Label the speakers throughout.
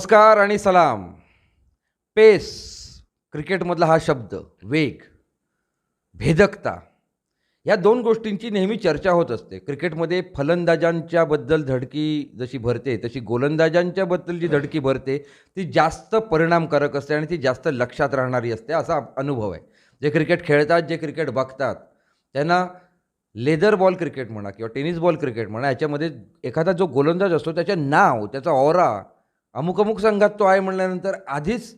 Speaker 1: नमस्कार आणि सलाम. पेस क्रिकेटमधला हा शब्द वेग भेदकता या दोन गोष्टींची नेहमी चर्चा होत असते. क्रिकेटमध्ये फलंदाजांच्याबद्दल धडकी जशी भरते तशी गोलंदाजांच्याबद्दल जी धडकी भरते ती जास्त परिणामकारक असते आणि ती जास्त लक्षात राहणारी असते असा अनुभव आहे. जे क्रिकेट खेळतात जे क्रिकेट बघतात त्यांना लेदर बॉल क्रिकेट म्हणा किंवा टेनिस बॉल क्रिकेट म्हणा याच्यामध्ये एखादा जो गोलंदाज असतो त्याचे नाव त्याचा ऑरा अमुक अमुक संघात तो आहे म्हणल्यानंतर आधीच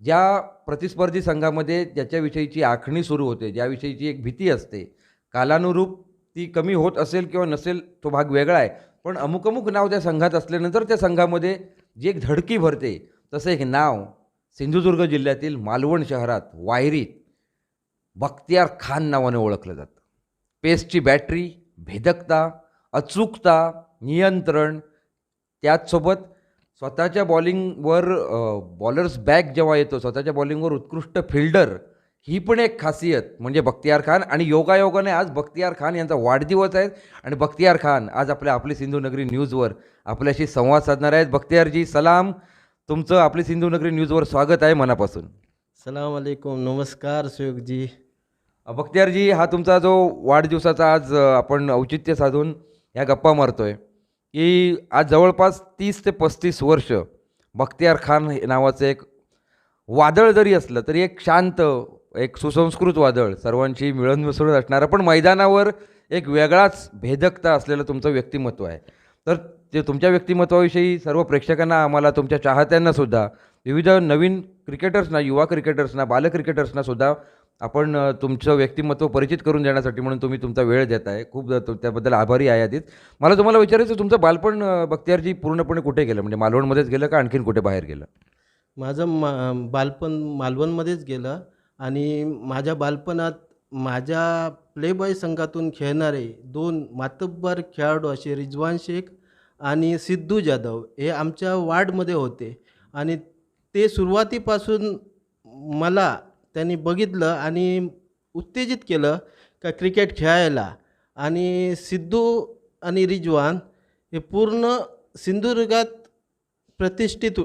Speaker 1: ज्या प्रतिस्पर्धी संघामध्ये ज्याच्याविषयीची आखणी सुरू होते ज्याविषयीची एक भीती असते कालानुरूप ती कमी होत असेल किंवा नसेल तो भाग वेगळा आहे. पण अमुक अमुक नाव त्या संघात असल्यानंतर त्या संघामध्ये जी एक धडकी भरते तसं एक नाव सिंधुदुर्ग जिल्ह्यातील मालवण शहरात वायरीत बख्तियार खान नावाने ओळखलं जातं. पेसची बॅटरी भेदकता अचूकता नियंत्रण त्याचसोबत स्वतःच्या बॉलिंगवर बॉलर्स बॅक जेव्हा येतो स्वतःच्या बॉलिंगवर उत्कृष्ट फिल्डर ही पण एक खासियत म्हणजे बख्तियार खान आणि योगायोगाने आज बख्तियार खान यांचा वाढदिवस आहे आणि बख्तियार खान आज आपल्या आपली सिंधुनगरी न्यूजवर आपल्याशी संवाद साधणार आहेत. बख्तियारजी सलाम. तुमचं आपली सिंधुनगरी न्यूजवर स्वागत आहे मनापासून.
Speaker 2: सलाम अलैकुम नमस्कार सुयोगजी.
Speaker 1: बख्तियारजी हा तुमचा जो वाढदिवसाचा आज आपण औचित्य साधून या गप्पा मारतोय. की आज जवळपास तीस ते पस्तीस वर्ष बख्तियार खान हे नावाचं एक वादळ जरी असलं तरी एक शांत एक सुसंस्कृत वादळ सर्वांशी मिळून मिसळून असणारं पण मैदानावर एक वेगळाच भेदकता असलेलं तुमचं व्यक्तिमत्व आहे. तर ते तुमच्या व्यक्तिमत्वाविषयी सर्व प्रेक्षकांना आम्हाला तुमच्या चाहत्यांना सुद्धा विविध नवीन क्रिकेटर्सना युवा क्रिकेटर्सना बाल क्रिकेटर्सनासुद्धा आपण तुमचं व्यक्तिमत्व परिचित करून देण्यासाठी म्हणून तुम्ही तुमचा वेळ देत आहे. खूप त्याबद्दल आभारी आहे आधीच. मला तुम्हाला विचारायचं तुमचं बालपण बख्तियारजी पूर्णपणे कुठे गेलं? म्हणजे मालवणमध्येच गेलं का आणखीन कुठे बाहेर गेलं?
Speaker 2: माझं मा बालपण मालवणमध्येच गेलं आणि माझ्या बालपणात माझ्या प्लेबॉय संघातून खेळणारे दोन मातब्बर खेळाडू असे रिजवान शेख आणि सिद्धू जाधव हे आमच्या वार्डमध्ये होते. आणि ते सुरुवातीपासून मला त्यांनी बघितलं आणि उत्तेजित केलं का क्रिकेट खेळायला. आणि सिद्धू आणि रिजवान हे पूर्ण सिंधुदुर्गात प्रतिष्ठित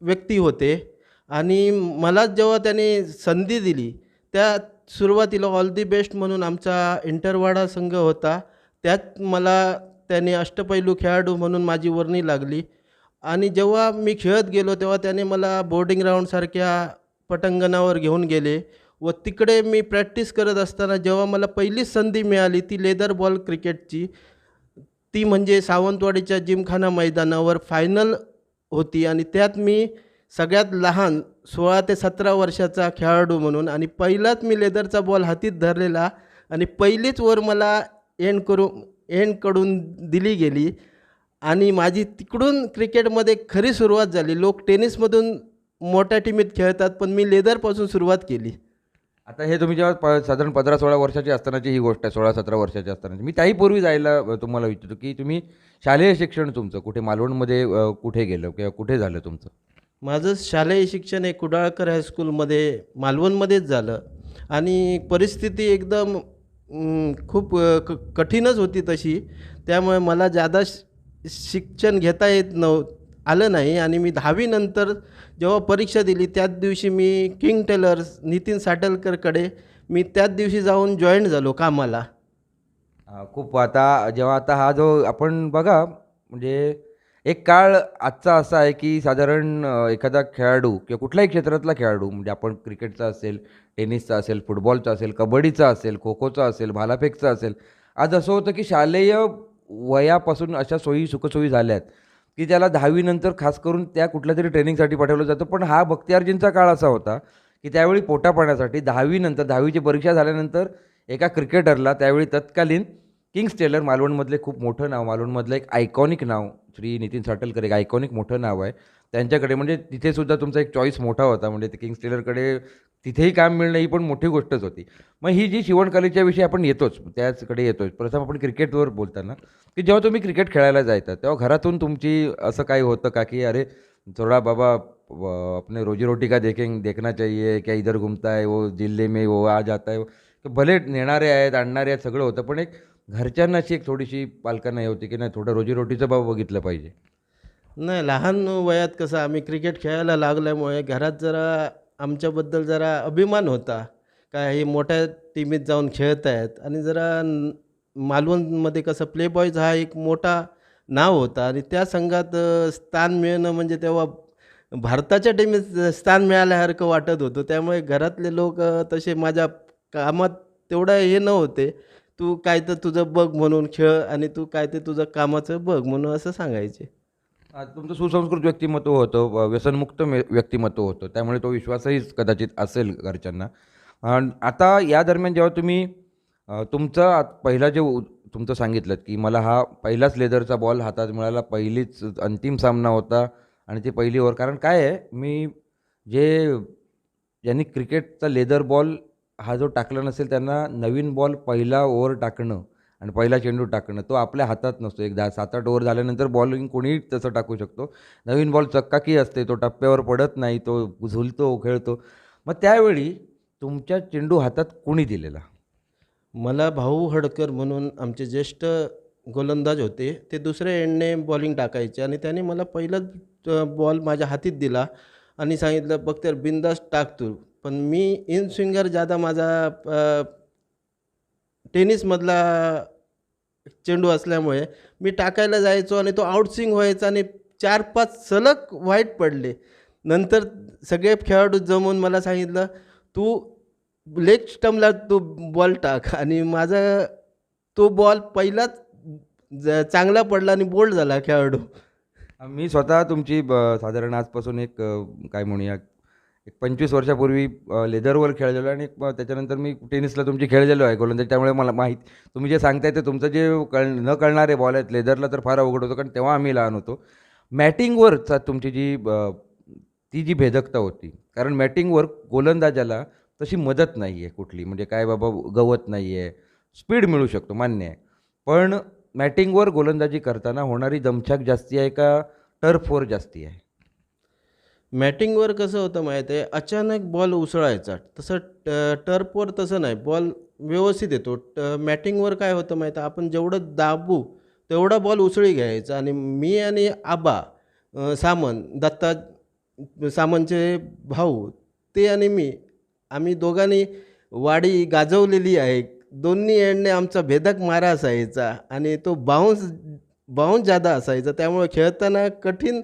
Speaker 2: व्यक्ती होते. आणि मला जेव्हा त्याने संधी दिली त्या सुरुवातीला ऑल दी बेस्ट म्हणून आमचा इंटरवाडा संघ होता. त्यात मला त्याने अष्टपैलू खेळाडू म्हणून माझी वर्णी लागली. आणि जेव्हा मी खेळत गेलो तेव्हा त्याने मला बोर्डिंग राऊंडसारख्या पटांगणावर घेऊन गेले व तिकडे मी प्रॅक्टिस करत असताना जेव्हा मला पहिलीच संधी मिळाली ती लेदर बॉल क्रिकेटची ती म्हणजे सावंतवाडीच्या जिमखाना मैदानावर फायनल होती आणि त्यात मी सगळ्यात लहान सोळा ते सतरा वर्षाचा खेळाडू म्हणून आणि पहिलाच मी लेदरचा बॉल हातीत धरलेला आणि पहिलीच वर मला एंड करू एंडकडून दिली गेली आणि माझी तिकडून क्रिकेटमध्ये खरी सुरुवात झाली. लोक टेनिसमधून मोठ्या टीमीत खेळतात पण मी लेदरपासून सुरुवात केली.
Speaker 1: आता हे तुम्ही जेव्हा प साधारण पंधरा सोळा वर्षाची असतानाची ही गोष्ट आहे सोळा सतरा वर्षाची असतानाची. मी त्याही पूर्वी जायला तुम्हाला विचारतो की तुम्ही शालेय शिक्षण तुमचं कुठे मालवणमध्ये कुठे गेलं किंवा कुठे झालं तुमचं?
Speaker 2: माझं शालेय शिक्षण हे कुडाळकर हायस्कूलमध्ये मालवणमध्येच झालं. आणि परिस्थिती एकदम खूप क कठीणच होती तशी. त्यामुळे मला जादा श- शिक्षण घेता येत नव आलं नाही आणि मी दहावीनंतर जेव्हा परीक्षा दिली त्याच दिवशी मी किंग टेलर्स नितीन साटलकरकडे मी त्याच दिवशी जाऊन जॉईन झालो कामाला.
Speaker 1: खूप आता जेव्हा आता हा जो आपण बघा म्हणजे एक काळ आजचा असा आहे की साधारण एखादा खेळाडू किंवा कुठल्याही क्षेत्रातला खेळाडू म्हणजे आपण क्रिकेटचा असेल टेनिसचा असेल फुटबॉलचा असेल कबड्डीचा असेल खो खोचा असेल भालाफेकचा असेल आज असं होतं की शालेय वयापासून अशा सोयी सुखसोयी झाल्या आहेत की त्याला दहावीनंतर खास करून त्या कुठल्या तरी ट्रेनिंगसाठी पाठवलं जातं. पण हा बख्तियारजींचा काळ असा होता की त्यावेळी पोटापाण्यासाठी दहावीनंतर दहावीची परीक्षा झाल्यानंतर एका क्रिकेटरला त्यावेळी तत्कालीन किंग्स टेलर मालवणमधले खूप मोठं नाव मालवणमधलं एक आयकॉनिक नाव श्री नितीन साटलकर एक आयकॉनिक मोठं नाव आहे. त्यांच्याकडे म्हणजे तिथे सुद्धा तुमचा एक चॉईस मोठा होता. म्हणजे ते किंग्स टेलरकडे तिथेही काम मिळणं ही पण मोठी गोष्टच होती. मग ही जी शिवणकलेच्या विषयी आपण येतोच त्याचकडे येतोच. प्रथम आपण क्रिकेटवर बोलताना की जेव्हा तुम्ही क्रिकेट खेळायला जायचा तेव्हा घरातून तुमची असं काही होतं का की अरे थोडा बाबा व- अपने रोजी रोटी का देखें देखना चाहिए क्या इधर घूमता है वो जिल्हे में वो आ जाता है. तर भले नेणारे आहेत आणणारे आहेत सगळं होतं पण एक घरच्यांना अशी एक थोडीशी पालकांना हे होती की नाही थोडं रोजीरोटीचं बाबा बघितलं पाहिजे.
Speaker 2: नाही लहान वयात कसं आम्ही क्रिकेट खेळायला लागल्यामुळे घरात जरा आमच्याबद्दल जरा अभिमान होता. काय हे मोठ्या टीमीत जाऊन खेळत आहेत आणि जरा न- मालवणमध्ये कसं प्ले बॉयज हा एक मोठा नाव होता आणि त्या संघात अ, स्थान मिळणं म्हणजे तेव्हा भारताच्या टीमीत स्थान मिळाल्यासारखं वाटत होतं. त्यामुळे घरातले लोक अ, तसे माझ्या कामात तेवढं हे नव्हते. तू काय तर तुझं बघ म्हणून खेळ आणि तू काय ते तुझं कामाचं बघ म्हणून असं सांगायचे.
Speaker 1: तुमचं सुसंस्कृत व्यक्तिमत्व होतं व व्यसनमुक्त मे- व्यक्तिमत्व होतं त्यामुळे तो विश्वासही कदाचित असेल घरच्यांना. आता या दरम्यान जेव्हा तुम्ही अ, तुमचं आत- पहिला जे उ- तुमचं सांगितलं की मला हा पहिलाच लेदरचा बॉल हातात मिळाला पहिलीच अंतिम सामना होता आणि ती पहिली ओव्हर. कारण काय आहे मी जे ज्यांनी क्रिकेटचा लेदर बॉल हा जो टाकला नसेल त्यांना नवीन बॉल पहिला ओव्हर टाकणं आणि पहिला चेंडू टाकणं तो आपल्या हातात नसतो. एक दहा सात आठ ओव्हर झाल्यानंतर बॉलिंग कोणीही तसं टाकू शकतो. नवीन बॉल चक्काकी असते तो टप्प्यावर पडत नाही तो झुलतो खेळतो. मग त्यावेळी तुमच्या चेंडू हातात कोणी दिलेला?
Speaker 2: मला भाऊ हडकर म्हणून आमचे ज्येष्ठ गोलंदाज होते ते दुसऱ्या एंडने बॉलिंग टाकायचे आणि त्याने मला पहिलाच बॉल माझ्या हातीत दिला आणि सांगितलं बघ तर बिंदास टाक तू. पण मी इन स्विंगर जादा माझा टेनिसमधला चेंडू असल्यामुळे मी टाकायला जायचो आणि तो आउटस्विंग व्हायचा आणि चार पाच सलग वाईट पडले. नंतर सगळे खेळाडू जमून मला सांगितलं तू लेग स्टमला तो बॉल टाक आणि माझा तो बॉल पहिलाच ज- चांगला पडला आणि बोल्ड झाला खेळाडू.
Speaker 1: मी स्वतः तुमची ब- साधारण आजपासून एक काय म्हणूया एक पंचवीस वर्षापूर्वी लेदरवर खेळलेलो आणि त्याच्यानंतर मी टेनिसला तुमची खेळलेलो आहे गोलंदाज. त्यामुळे मला माहीत तुम्ही जे सांगताय ते तुमचं जे कळ न कळणारे बॉल आहेत लेदरला तर फार अवघड होतं कारण तेव्हा आम्ही लहान होतो. मॅटिंगवर तुमची जी ती जी भेदकता होती कारण मॅटिंगवर गोलंदाजाला तशी मदत नाही आहे कुठली. म्हणजे काय बाबा गवत नाही आहे स्पीड मिळू शकतो मान्य आहे. पण मॅटिंगवर गोलंदाजी करताना होणारी दमछाक जास्ती आहे का टर्फवर जास्ती आहे?
Speaker 2: मॅटिंगवर कसं होतं माहीत आहे? अचानक बॉल उसळायचा. तसं ट टर्फवर तसं नाही. बॉल व्यवस्थित येतो. ट मॅटिंगवर काय होतं माहीत आहे? आपण जेवढं दाबू तेवढा बॉल उसळी घ्यायचा. आणि मी आणि आबा सामन दत्ता सामनचे भाऊ ते आणि मी आम्ही दोघांनी वाडी गाजवलेली आहे. दोन्ही एंडने आमचा भेदक मारा असायचा. आणि तो बाउन्स बाउन्स जादा असायचा. त्यामुळे खेळताना कठीण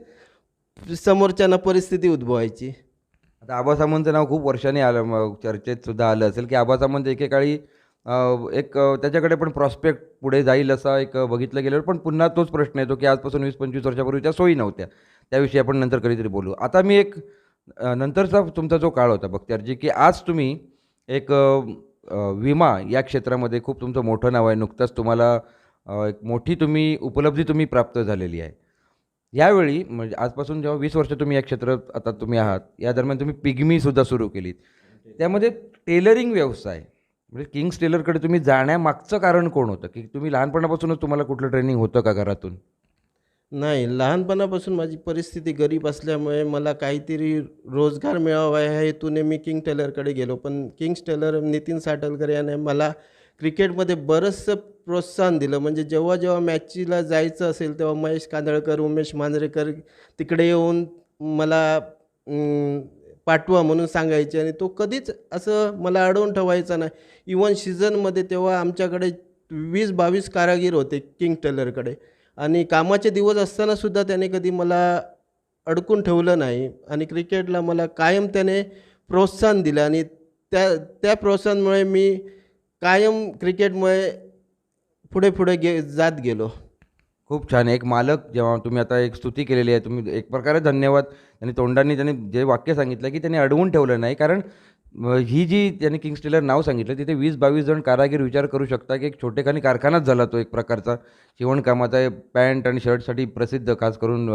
Speaker 2: समोरच्यांना परिस्थिती उद्भवायची.
Speaker 1: आता आबासामंतचं नाव खूप वर्षांनी आलं मग चर्चेत सुद्धा आलं असेल की आबासामंत एकेकाळी एक त्याच्याकडे पण प्रॉस्पेक्ट पुढे जाईल असा एक बघितलं गेलं पण पुन्हा तोच प्रश्न येतो की आजपासून वीस पंचवीस वर्षापूर्वीच्या सोयी नव्हत्या. त्याविषयी आपण नंतर कधीतरी बोलू. आता मी एक नंतरचा तुमचा जो काळ होता बख्तियारजी की आज तुम्ही एक विमा या क्षेत्रामध्ये खूप तुमचं मोठं नाव आहे. नुकतंच तुम्हाला एक मोठी तुम्ही उपलब्धी तुम्ही प्राप्त झालेली आहे. यावेळी म्हणजे आजपासून जेव्हा वीस वर्ष तुम्ही या क्षेत्रात आता तुम्ही आहात या दरम्यान तुम्ही पिग्मीसुद्धा सुरू केलीत. त्यामध्ये टेलरिंग व्यवसाय म्हणजे किंग्स टेलरकडे तुम्ही जाण्यामागचं कारण कोण होतं? की तुम्ही लहानपणापासूनच तुम्हाला कुठलं ट्रेनिंग होतं का घरातून?
Speaker 2: नाही लहानपणापासून माझी परिस्थिती गरीब असल्यामुळे मला काहीतरी रोजगार मिळावा या हेतूने मी किंग टेलरकडे गेलो. पण किंग्स टेलर नितीन साटलकर याने मला क्रिकेटमध्ये बरंचसं प्रोत्साहन दिलं. म्हणजे जेव्हा जेव्हा मॅचीला जायचं असेल तेव्हा महेश कांदळकर उमेश मांजरेकर तिकडे येऊन मला पाठवा म्हणून सांगायचे. आणि तो कधीच असं मला अडवून ठेवायचा नाही. इवन सीझनमध्ये तेव्हा आमच्याकडे वीस बावीस कारागीर होते किंग टेलरकडे. आणि कामाचे दिवस असतानासुद्धा त्याने कधी मला अडकून ठेवलं नाही. आणि क्रिकेटला मला कायम त्याने प्रोत्साहन दिलं. आणि त्या त्या प्रोत्साहनामुळे मी कायम क्रिकेटमुळे पुढे पुढे गे जात गेलो.
Speaker 1: खूप छान. एक मालक जेव्हा तुम्ही आता एक स्तुती केलेली आहे तुम्ही एक प्रकारे धन्यवाद. त्यांनी तोंडांनी त्यांनी जे वाक्य सांगितलं की त्यांनी अडवून ठेवलं नाही. कारण ही जी त्यांनी किंग्स टेलर नाव सांगितलं तिथे वीस बावीस जण कारागीर विचार करू शकता की एक छोटेखानी कारखानाच झाला तो एक प्रकारचा. शिवणकामाचा पॅन्ट आणि शर्टसाठी प्रसिद्ध खास करून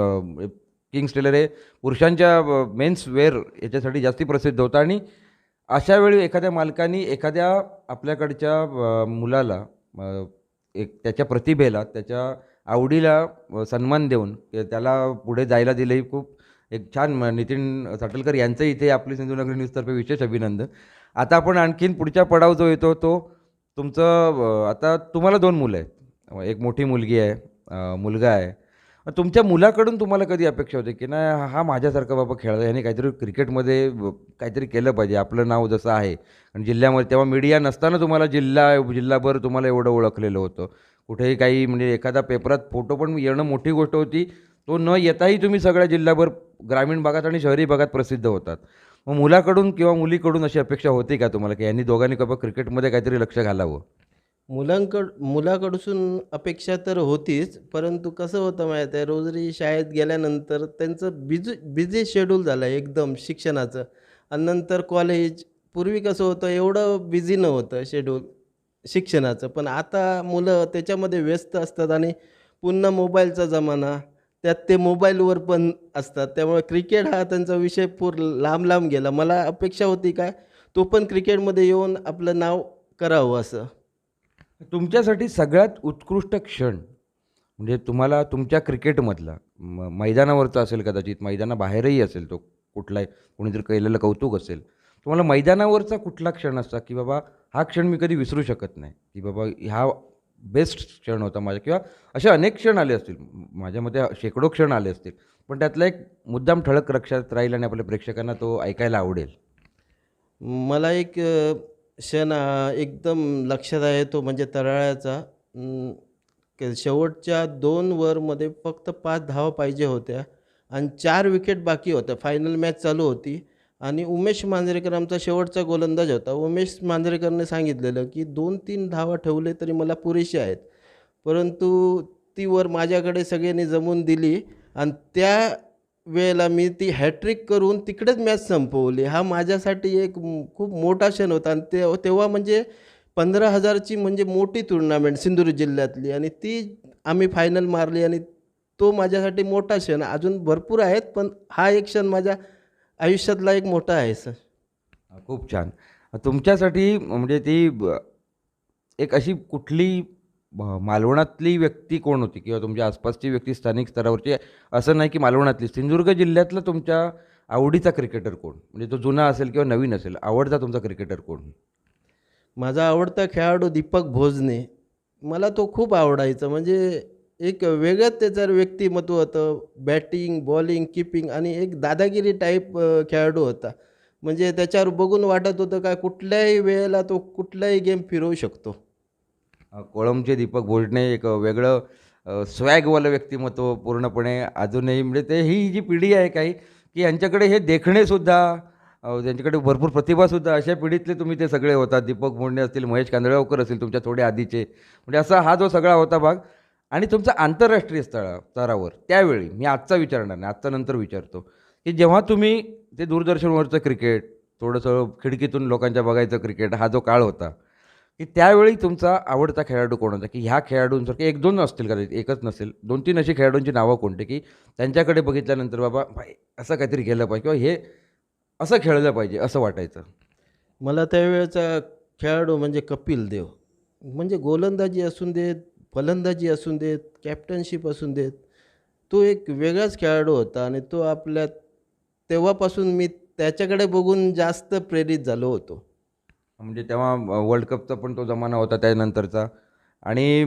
Speaker 1: किंग्स टेलर हे पुरुषांच्या मेन्स वेअर याच्यासाठी जास्ती प्रसिद्ध होतं. आणि अशा वेळी एखाद्या मालकानी एखाद्या आपल्याकडच्या मुलाला एक त्याच्या प्रतिभेला त्याच्या आवडीला सन्मान देऊन त्याला पुढे जायला दिलं ही खूप एक छान नितीन साटलकर यांचं इथे आपली सिंधुनगरी न्यूजतर्फे विशेष अभिनंदन. आता आपण आणखीन पुढच्या पडाव जो येतो तो तुमचं आता तुम्हाला दोन मुलं आहेत. एक मोठी मुलगी आहे मुलगा आहे. मग तुमच्या मुलाकडून तुम्हाला कधी अपेक्षा होते की नाही हा माझ्यासारखा बाबा खेळला याने काहीतरी क्रिकेटमध्ये काहीतरी केलं पाहिजे आपलं नाव जसं आहे. आणि जिल्ह्यामध्ये तेव्हा मीडिया नसताना तुम्हाला जिल्हा जिल्हाभर तुम्हाला एवढं ओळखलेलं होतं. कुठेही काही म्हणजे एखादा पेपरात फोटो पण येणं मोठी गोष्ट होती. तो न येताही तुम्ही सगळ्या जिल्ह्याभर ग्रामीण भागात आणि शहरी भागात प्रसिद्ध होतात. मग मुलाकडून किंवा मुलीकडून अशी अपेक्षा होती का तुम्हाला की यांनी दोघांनी बाबा क्रिकेटमध्ये काहीतरी लक्ष घालावं?
Speaker 2: मुलांकड मुलाकडसून अपेक्षा तर होतीच परंतु कसं होतं माहीत आहे रोजरी शाळेत गेल्यानंतर त्यांचं बिझी बिझी शेड्यूल झालं आहे एकदम शिक्षणाचं. आणि नंतर कॉलेज पूर्वी कसं होतं एवढं बिझी नव्हतं शेड्यूल शिक्षणाचं. पण आता मुलं त्याच्यामध्ये व्यस्त असतात आणि पुन्हा मोबाईलचा जमाना त्यात ते मोबाईलवर पण असतात. त्यामुळे क्रिकेट हा त्यांचा विषय पूर लांब लांब गेला. मला अपेक्षा होती काय तो पण क्रिकेटमध्ये येऊन आपलं नाव करावं असं.
Speaker 1: तुमच्यासाठी सगळ्यात उत्कृष्ट क्षण म्हणजे तुम्हाला तुमच्या क्रिकेटमधला म मैदानावरचा असेल कदाचित मैदानाबाहेरही असेल तो कुठलाही कोणीतरी केलेलं कौतुक असेल तुम्हाला मैदानावरचा कुठला क्षण असता की बाबा हा क्षण मी कधी विसरू शकत नाही की बाबा ह्या बेस्ट क्षण होता माझ्या किंवा असे अनेक क्षण आले असतील माझ्या मते शेकडो क्षण आले असतील पण त्यातला एक मुद्दाम ठळक लक्षात राहील आणि आपल्या प्रेक्षकांना तो ऐकायला आवडेल.
Speaker 2: मला एक क्षण एकदम लक्षात आहे तो म्हणजे तराळ्याचा. शेवटच्या दोन वरमध्ये फक्त पाच धावा पाहिजे होत्या आणि चार विकेट बाकी होत्या. फायनल मॅच चालू होती. आणि उमेश मांजरेकर आमचा शेवटचा गोलंदाज होता. उमेश मांजरेकरने सांगितलेलं की दोन तीन धावा ठेवले तरी मला पुरेसे आहेत. परंतु ती वर माझ्याकडे सगळ्यांनी जमून दिली आणि त्या वेळेला मी ती हॅट्रिक करून तिकडेच मॅच संपवली. हा माझ्यासाठी एक खूप मोठा क्षण होता. आणि ते तेव्हा म्हणजे पंधरा हजारची म्हणजे मोठी टुर्नामेंट सिंधुदुर्ग जिल्ह्यातली. आणि ती आम्ही फायनल मारली आणि तो माझ्यासाठी मोठा क्षण. अजून भरपूर आहेत पण हा एक क्षण माझ्या आयुष्यातला एक मोठा आहे सर.
Speaker 1: खूप छान. तुमच्यासाठी म्हणजे ती ब- एक अशी कुठली मालवणातली व्यक्ती कोण होती किंवा तुमच्या आसपासची व्यक्ती स्थानिक स्तरावरची? असं नाही की मालवणातली. सिंधुदुर्ग जिल्ह्यातला तुमच्या आवडीचा क्रिकेटर कोण? म्हणजे तो जुना असेल किंवा नवीन असेल आवडता तुमचा क्रिकेटर कोण?
Speaker 2: माझा आवडता खेळाडू दीपक भोजने. मला तो खूप आवडायचा. म्हणजे एक वेगळंच त्याचं व्यक्तिमत्व होतं. बॅटिंग बॉलिंग किपिंग आणि एक दादागिरी टाईप खेळाडू होता. म्हणजे त्याच्यावर बघून वाटत होतं का कुठल्याही वेळेला तो कुठलाही गेम फिरवू शकतो.
Speaker 1: कोळमचे दीपक भोजने एक वेगळं स्वॅगवालं व्यक्तिमत्व पूर्णपणे अजूनही म्हणजे ते ही जी पिढी आहे काही की यांच्याकडे हे देखणेसुद्धा ज्यांच्याकडे त्यांच्याकडे भरपूर प्रतिभासुद्धा अशा पिढीतले तुम्ही ते सगळे होतात. दीपक भोंडे असतील महेश कांदळावकर असतील तुमच्या थोडे आधीचे. म्हणजे असा हा जो सगळा होता भाग. आणि तुमचा आंतरराष्ट्रीय स्थळ स्तरावर त्यावेळी मी आजचा विचारणार नाही आजचा नंतर विचारतो की जेव्हा तुम्ही ते दूरदर्शनवरचं क्रिकेट थोडंसं खिडकीतून लोकांच्या बघायचं क्रिकेट हा जो काळ होता की त्यावेळी तुमचा आवडता खेळाडू कोण होता? की ह्या खेळाडूंसारखे एक दोन असतील कदाचित एकच नसेल दोन तीन अशी खेळाडूंची नावं कोणते? की त्यांच्याकडे बघितल्यानंतर बाबा भाई असं काहीतरी केलं पाहिजे किंवा हे असं खेळलं पाहिजे असं वाटायचं?
Speaker 2: मला त्यावेळेचा खेळाडू म्हणजे कपिल देव. म्हणजे गोलंदाजी असून देत फलंदाजी असून देत कॅप्टनशिप असून देत तो एक वेगळाच खेळाडू होता आणि तो आपल्या तेव्हापासून मी त्याच्याकडे बघून जास्त प्रेरित झालो होतो.
Speaker 1: म्हणजे तेव्हा वर्ल्ड कपचा पण तो जमाना होता त्यानंतरचा. आणि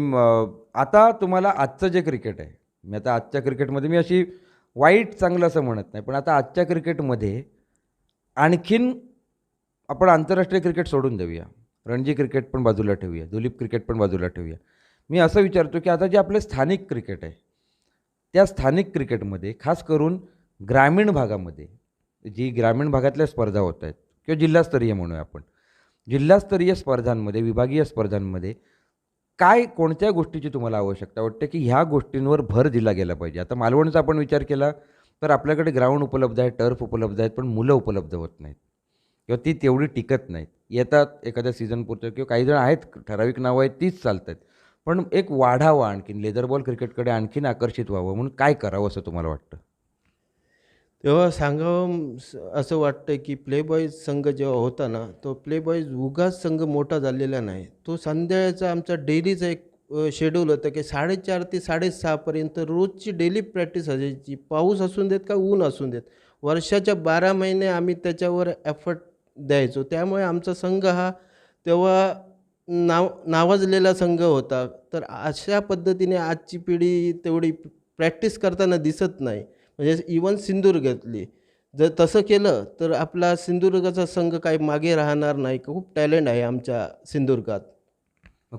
Speaker 1: आता तुम्हाला आजचं जे क्रिकेट आहे मी आता आजच्या क्रिकेटमध्ये मी अशी वाईट चांगलं असं म्हणत नाही पण आता आजच्या क्रिकेटमध्ये आणखीन आपण आंतरराष्ट्रीय क्रिकेट सोडून देऊया. रणजी क्रिकेट पण बाजूला ठेवूया दुलीप क्रिकेट पण बाजूला ठेवूया. मी असं विचारतो की आता जे आपले स्थानिक क्रिकेट आहे त्या स्थानिक क्रिकेटमध्ये खास करून ग्रामीण भागामध्ये जी ग्रामीण भागातल्या स्पर्धा होत आहेत किंवा जिल्हास्तरीय म्हणूया आपण जिल्हास्तरीय स्पर्धांमध्ये विभागीय स्पर्धांमध्ये काय कोणत्या गोष्टीची तुम्हाला आवश्यकता? वाटते की ह्या गोष्टींवर भर दिला गेला पाहिजे. आता मालवणचा आपण विचार केला तर आपल्याकडे ग्राउंड उपलब्ध आहे टर्फ उपलब्ध आहेत पण मुलं उपलब्ध होत नाहीत. किंवा ती तेवढी टिकत नाहीत. येतात एखाद्या सीझनपुरतं किंवा काही जण आहेत ठराविक नावं आहेत तीच चालत आहेत पण एक वाढावा आणखीन लेदरबॉल क्रिकेटकडे आणखीन आकर्षित व्हावं म्हणून काय करावं असं तुम्हाला वाटतं?
Speaker 2: तेव्हा सांगावं असं वाटतं की प्लेबॉईज संघ जेव्हा होता ना तो प्लेबॉईज उगाच संघ मोठा झालेला नाही. तो संध्याकाळचा आमचा डेलीचा एक शेड्यूल होतं की साडेचार ते साडेसहापर्यंत रोजची डेली प्रॅक्टिस असायची. पाऊस असून देत का ऊन असून देत? वर्षाच्या बारा महिने आम्ही त्याच्यावर एफर्ट द्यायचो. त्यामुळे आमचा संघ हा तेव्हा नाव नावाजलेला संघ होता. तर अशा पद्धतीने आजची पिढी तेवढी प्रॅक्टिस करताना दिसत नाही. म्हणजे इवन सिंधुदुर्गातली जर तसं केलं तर आपला सिंधुदुर्गाचा संघ काही मागे राहणार नाही. खूप टॅलेंट आहे आमच्या सिंधुदुर्गात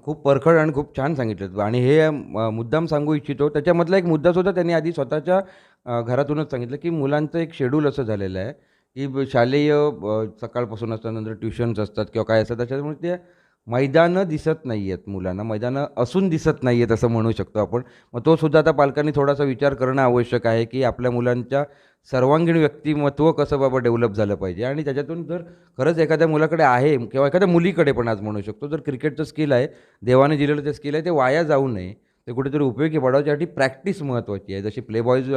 Speaker 1: खूप परखड आणि खूप छान सांगितलं. आणि हे मुद्दाम सांगू इच्छितो. त्याच्यामधला एक मुद्दासुद्धा त्यांनी आधी स्वतःच्या घरातूनच सांगितलं की मुलांचं एक शेड्यूल असं झालेलं आहे. की शालेय सकाळपासून असतात नंतर ट्युशन्स असतात किंवा काय असतात त्याच्यामुळे ते मैदानं दिसत नाही आहेत मुलांना मैदानं असून दिसत नाही आहेत असं म्हणू शकतो आपण. मग तो सुद्धा आता पालकांनी थोडासा विचार करणं आवश्यक आहे की आपल्या मुलांच्या सर्वांगीण व्यक्तिमत्व कसं बाबा डेव्हलप झालं पाहिजे. आणि त्याच्यातून जर खरंच एखाद्या मुलाकडे आहे किंवा एखाद्या मुलीकडे पण आज म्हणू शकतो जर क्रिकेटचं स्किल आहे देवाने दिलेलं ते स्किल आहे ते वाया जाऊ नये. ते कुठेतरी उपयोगी पडावं प्रॅक्टिस महत्त्वाची आहे. जशी प्लेबॉईज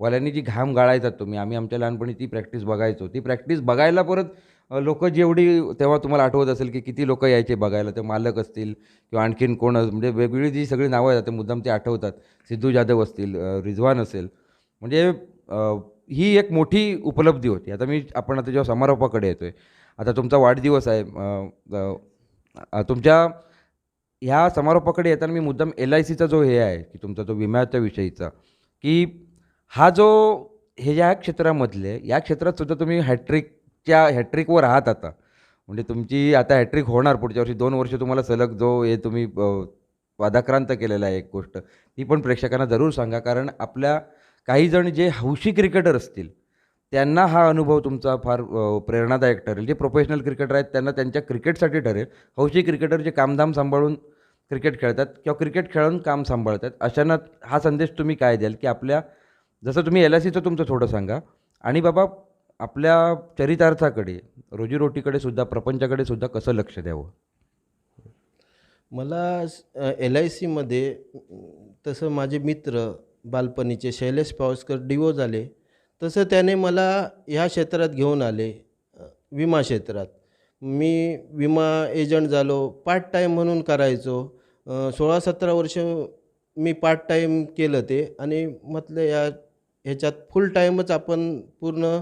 Speaker 1: वाल्यांनी जी घाम गाळायचा तुम्ही आम्ही आमच्या लहानपणी ती प्रॅक्टिस बघायचो. ती प्रॅक्टिस बघायला परत लोक जेवढी तेव्हा तुम्हाला आठवत असेल की किती लोक यायचे बघायला ते मालक असतील किंवा आणखीन कोण म्हणजे वेगवेगळी जी सगळी नावं येतात ते मुद्दाम ते आठवतात. सिद्धू जाधव असतील रिझवान असेल. म्हणजे ही एक मोठी उपलब्धी होती. आता मी आपण आता जेव्हा समारोपाकडे येतो आहे आता तुमचा वाढदिवस आहे तुमच्या ह्या समारोपाकडे येताना मी मुद्दाम एल आय सीचा जो हे आहे की तुमचा जो विम्याच्या विषयीचा की हा जो हे ज्या क्षेत्रामधले या क्षेत्रात सुद्धा तुम्ही हॅट्रिक च्या हॅट्रिकवर आहात आता. म्हणजे तुमची आता हॅट्रिक होणार पुढच्या वर्षी. दोन वर्ष तुम्हाला सलग जो हे तुम्ही वादाक्रांत केलेला आहे एक गोष्ट ती पण प्रेक्षकांना जरूर सांगा. कारण आपल्या काही जण जे हौशी क्रिकेटर असतील त्यांना हा अनुभव तुमचा फार प्रेरणादायक ठरेल. जे प्रोफेशनल क्रिकेटर आहेत त्यांना त्यांच्या क्रिकेटसाठी ठरेल. हौशी क्रिकेटर जे कामधाम सांभाळून क्रिकेट खेळतात किंवा क्रिकेट खेळून काम सांभाळतात अशांना हा संदेश तुम्ही काय द्याल? की आपल्या जसं तुम्ही एल आय सीचं तुमचं थोडं सांगा. आणि बाबा आपल्या चरितार्थाकडे रोजीरोटीकडे सुद्धा प्रपंचाकडे सुद्धा कसं लक्ष द्यावं?
Speaker 2: मला एल आय सीमध्ये तसं माझे मित्र बालपणीचे शैलेश पावसकर डिवो झाले. तसं त्याने मला ह्या क्षेत्रात घेऊन आले विमा क्षेत्रात. मी विमा एजंट झालो पार्ट टाईम म्हणून करायचो. सोळा सतरा वर्ष मी पार्ट टाईम केलं ते आणि म्हटलं या ह्याच्यात फुल टाईमच आपण पूर्ण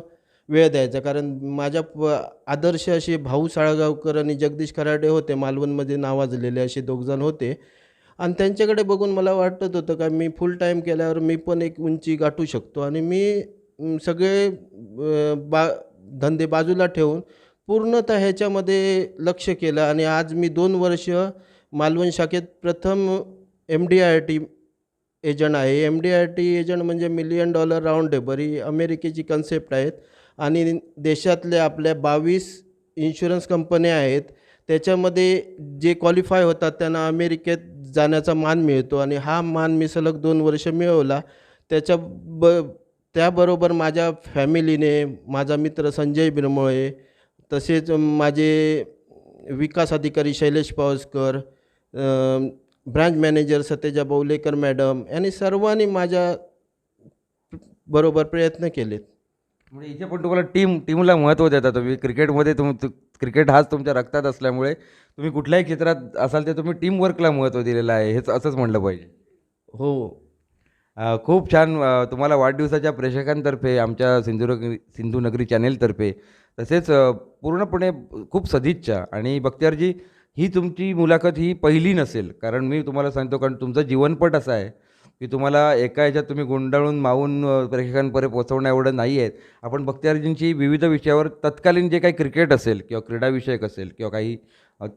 Speaker 2: वेळ द्यायचा. कारण माझ्या प आदर्श असे भाऊ साळगावकर आणि जगदीश खराडे होते मालवणमध्ये नावाजलेले असे दोघजण होते. आणि त्यांच्याकडे बघून मला वाटत होतं का मी फुल टाईम केल्यावर मी पण एक उंची गाठू शकतो. आणि मी सगळे बा धंदे बाजूला ठेवून पूर्णतः ह्याच्यामध्ये लक्ष केलं. आणि आज मी दोन वर्ष मालवण शाखेत प्रथम M D I T agent आहे. M D I T agent म्हणजे मिलियन डॉलर राऊंड टेबल ही अमेरिकेची कन्सेप्ट आहेत. आणि देशातल्या आपल्या बावीस इन्शुरन्स कंपन्या आहेत त्याच्यामध्ये जे क्वालिफाय होतात त्यांना अमेरिकेत जाण्याचा मान मिळतो. आणि हा मान मी सलग दोन वर्ष मिळवला. त्याच्या ब त्याबरोबर माझ्या फॅमिलीने माझा मित्र संजय बिरमोळे तसेच माझे विकास अधिकारी Shailesh Pawaskar branch manager Sateja Boulekar madam यांनी सर्वांनी माझ्या बरोबर प्रयत्न केलेत.
Speaker 1: म्हणजे इथे पण तुम्हाला टीम टीमला महत्त्व देता तुम्ही. क्रिकेटमध्ये तुम तु- क्रिकेट हाच तुमच्या रक्तात असल्यामुळे तुम्ही कुठल्याही क्षेत्रात असाल ते तुम्ही टीमवर्कला महत्त्व दिलेलं आहे. हेच असंच म्हणलं पाहिजे.
Speaker 2: हो.
Speaker 1: अ, खूप छान अ, तुम्हाला वाढदिवसाच्या प्रेक्षकांतर्फे आमच्या सिंधुनगरी सिंधुनगरी चॅनेलतर्फे तसेच अ, पूर्णपणे खूप सदिच्छा. आणि बख्तियारजी ही तुमची मुलाखत ही पहिली नसेल. कारण मी तुम्हाला सांगतो कारण तुमचं जीवनपट असं आहे. की तुम्हाला एका ह्याच्यात तुम्ही गुंडाळून मावून प्रेक्षकांपर्यंत पोहोचवणं एवढं नाही आहेत. आपण बख्तियारजींची विविध विषयावर तत्कालीन जे काही क्रिकेट असेल किंवा क्रीडाविषयक असेल किंवा काही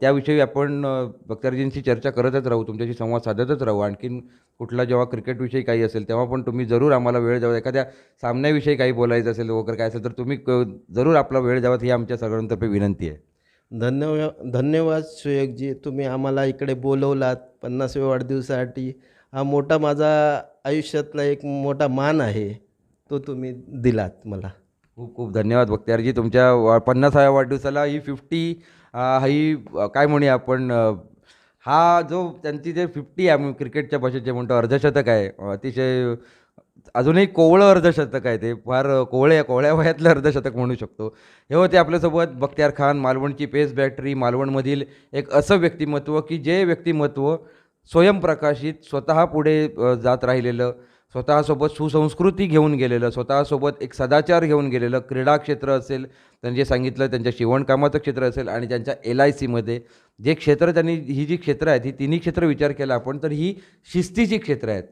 Speaker 1: त्याविषयी आपण अ, चर्चा करतच राहू तुमच्याशी संवाद साधतच राहू. आणखीन कुठला जेव्हा क्रिकेटविषयी काही असेल तेव्हा पण तुम्ही जरूर आम्हाला वेळ द्यावा. एखाद्या सामन्याविषयी काही बोलायचं असेल वगैरे काय असेल तर तुम्ही क- जरूर आपला वेळ द्यावा ही आमच्या सगळ्यांतर्फे विनंती आहे.
Speaker 2: धन्यवाद धन्यवाद सुयोगजी. तुम्ही आम्हाला इकडे बोलवलात पन्नासव्या वाढदिवसासाठी. हा मोठा माझा आयुष्यातला एक मोठा मान आहे तो तुम्ही दिलात मला.
Speaker 1: खूप खूप धन्यवाद भक्त्यारजी. तुमच्या वा पन्नासाव्या वाढदिवसाला ही फिफ्टी ही काय म्हणूया आपण हा जो त्यांची जे फिफ्टी आहे क्रिकेटच्या भाषेत जे म्हणतो अर्धशतक आहे अतिशय अजूनही कोवळं अर्धशतक आहे ते फार कोवळे कोवळ्या वयातलं अर्धशतक म्हणू शकतो. हे होते आपल्यासोबत बख्तियार खान मालवणची पेस बॅटरी मालवणमधील एक असं व्यक्तिमत्व की जे व्यक्तिमत्व स्वयंप्रकाशित स्वतः पुढे जात राहिलेलं स्वतःसोबत सुसंस्कृती घेऊन गेलेलं स्वतःसोबत एक सदाचार घेऊन गेलेलं क्रीडा क्षेत्र असेल त्यांनी जे सांगितलं त्यांच्या शिवणकामाचं क्षेत्र असेल आणि त्यांच्या एल आय सीमध्ये जे क्षेत्र त्यांनी ही जी क्षेत्र आहेत ही तिन्ही क्षेत्र विचार केला आपण तर ही शिस्तीची क्षेत्र आहेत.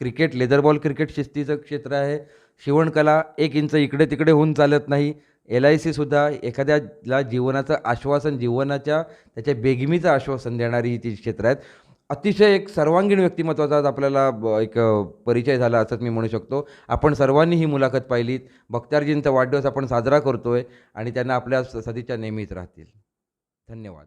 Speaker 1: क्रिकेट लेदर बॉल क्रिकेट शिस्तीचं क्षेत्र आहे. शिवणकला एक इंच इकडे तिकडे होऊन चालत नाही. एल आय सीसुद्धा एखाद्याला जीवनाचं आश्वासन जीवनाच्या त्याच्या बेगमीचं आश्वासन देणारी ही ती क्षेत्र आहेत. अतिशय एक सर्वांगीण व्यक्तिमत्वाचा आज आपल्याला ब- एक परिचय झाला असंच मी म्हणू शकतो. आपण सर्वांनी ही मुलाखत पाहिलीत. बख्तारजींचा वाढदिवस आपण साजरा करतोय आणि त्यांना आपल्या स- सदिच्छा नेहमीच राहतील. धन्यवाद.